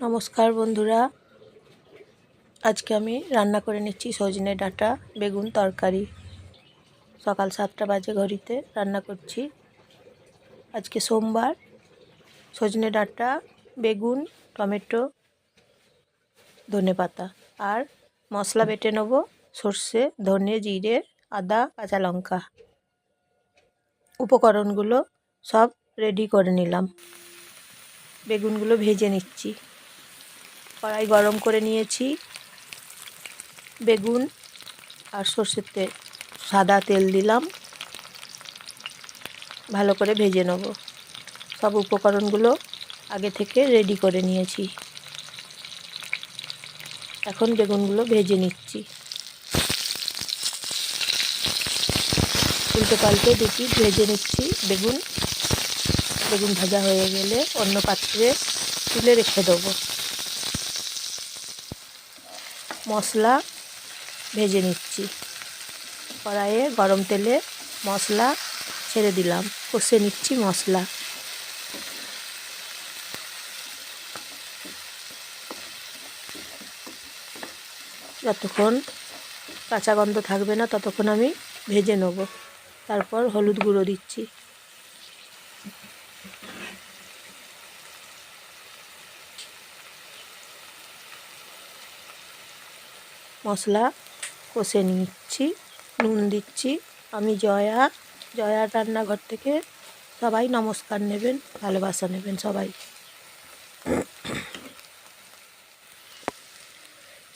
নমস্কার বন্ধুরা। আজকে আমি রান্না করে নিচ্ছি সজনে ডাঁটা, বেগুন তরকারি। সকাল সাতটা বাজে ঘড়িতে রান্না করছি। আজকে সোমবার। সজনে ডাঁটা, বেগুন, টমেটো, ধনে পাতা। আর মশলা বেটে নেব সর্ষে, ধনে, জিরে, আদা, কাঁচা লঙ্কা। উপকরণগুলো সব রেডি করে নিলাম। বেগুনগুলো ভেজে নিচ্ছি। কড়াই গরম করে নিয়েছি। বেগুন আর সর্ষের তেল সাদা তেল দিলাম। ভালো করে ভেজে নেব। সব উপকরণগুলো আগে থেকে রেডি করে নিয়েছি। এখন বেগুনগুলো ভেজে নিচ্ছি। উল্টে পাল্টে দুটি ভেজে নিচ্ছি বেগুন। বেগুন ভাজা হয়ে গেলে অন্য পাত্রে তুলে রেখে দেবো। মশলা ভেজে নিচ্ছি। কড়াইয়ে গরম তেলে মশলা ছেড়ে দিলাম। কষে নিচ্ছি মশলা। যতক্ষণ কাঁচা গন্ধ থাকবে না, ততক্ষণ আমি ভেজে নেব। তারপর হলুদ গুঁড়ো দিচ্ছি। মশলা কষে নিচ্ছি, নুন দিচ্ছি। আমি জয়া জয়া রান্নাঘর থেকে সবাই নমস্কার নেবেন, ভালোবাসা নেবেন সবাই।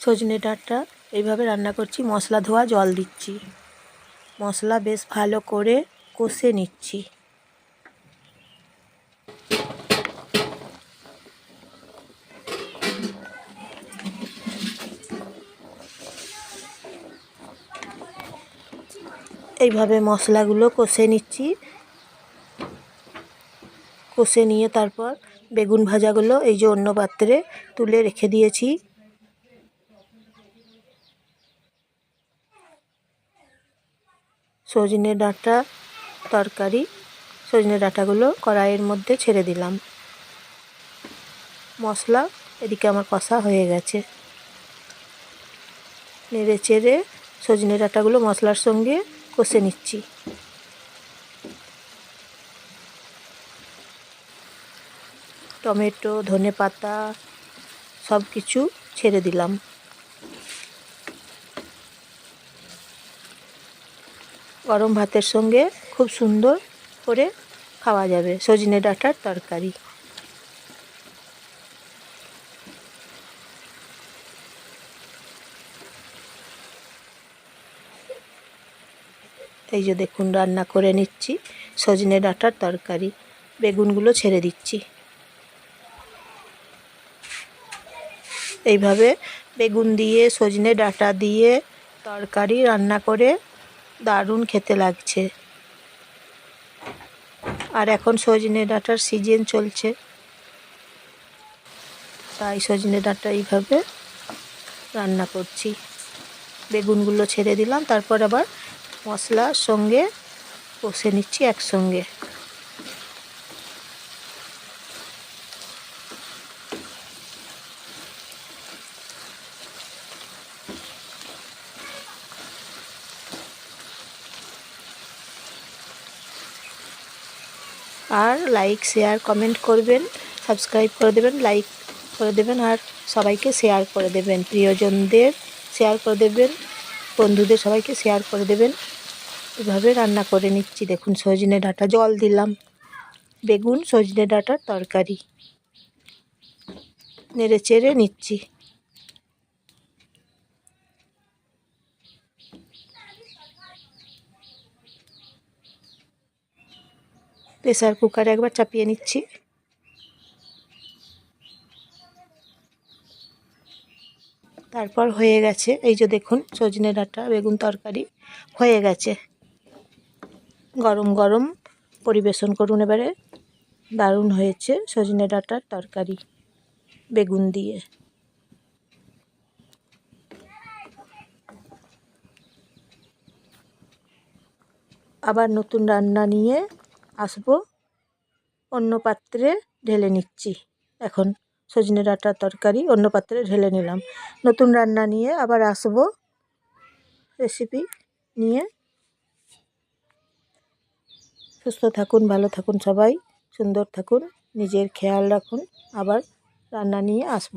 সজনে ডাঁটা, এইভাবে রান্না করছি। মশলা ধোয়া জল দিচ্ছি। মশলা বেশ ভালো করে কষে নিচ্ছি। এইভাবে মশলাগুলো কষে নিচ্ছি। কষে নিয়ে তারপর বেগুন ভাজাগুলো এই যে অন্য পাত্রে তুলে রেখে দিয়েছি। সজনে ডাঁটা তরকারি, সজনে ডাঁটাগুলো কড়াইয়ের মধ্যে ছেড়ে দিলাম। মশলা এদিকে আমার কষা হয়ে গেছে। নেড়ে চেড়ে সজনে ডাঁটাগুলো মশলার সঙ্গে কষে নিচ্ছি। টমেটো, ধনে পাতা সব কিছু ছেড়ে দিলাম। গরম ভাতের সঙ্গে খুব সুন্দর করে খাওয়া যাবে। সজনে ডাঁটার তরকারি। এই যে দেখুন, রান্না করে নিচ্ছি। সজনে ডাঁটার তরকারি। বেগুনগুলো ছেড়ে দিচ্ছি। এইভাবে বেগুন দিয়ে, সজনে ডাঁটা দিয়ে তরকারি রান্না করে দারুণ খেতে লাগছে। আর এখন সজনে ডাঁটার সিজন চলছে। তাই সজনে ডাঁটা এইভাবে রান্না করছি। বেগুনগুলো ছেড়ে দিলাম, তারপর আবার মশলার সঙ্গে কষে নিচ্ছি একসঙ্গে। আর লাইক শেয়ার কমেন্ট করবেন সাবস্ক্রাইব করে দেবেন লাইক করে দেবেন, আর সবাইকে শেয়ার করে দেবেন। প্রিয়জনদের শেয়ার করে দেবেন। বন্ধুদের সবাইকে শেয়ার করে দেবেন। এভাবে রান্না করে নিচ্ছি। দেখুন, সজনে ডাঁটা, জল দিলাম। বেগুন, সজনে ডাঁটার তরকারি। নেড়ে চেড়ে নিচ্ছি। প্রেসার কুকারে একবার চাপিয়ে নিচ্ছি। তারপর হয়ে গেছে, এই যে দেখুন সজনে ডাঁটা, বেগুন তরকারি হয়ে গেছে। গরম গরম পরিবেশন করুন এবারে, দারুণ হয়েছে সজনে ডাঁটার তরকারি, বেগুন দিয়ে। আবার নতুন রান্না নিয়ে আসব, অন্য পাত্রে ঢেলে নিচ্ছি, এখন। সজনে ডাঁটার তরকারি, অন্য পাত্রে ঢেলে নিলাম। নতুন রান্না নিয়ে আবার আসব। রেসিপি নিয়ে। সুস্থ থাকুন, ভালো থাকুন সবাই, সুন্দর থাকুন, নিজের খেয়াল রাখুন। আবার রান্না নিয়ে আসব।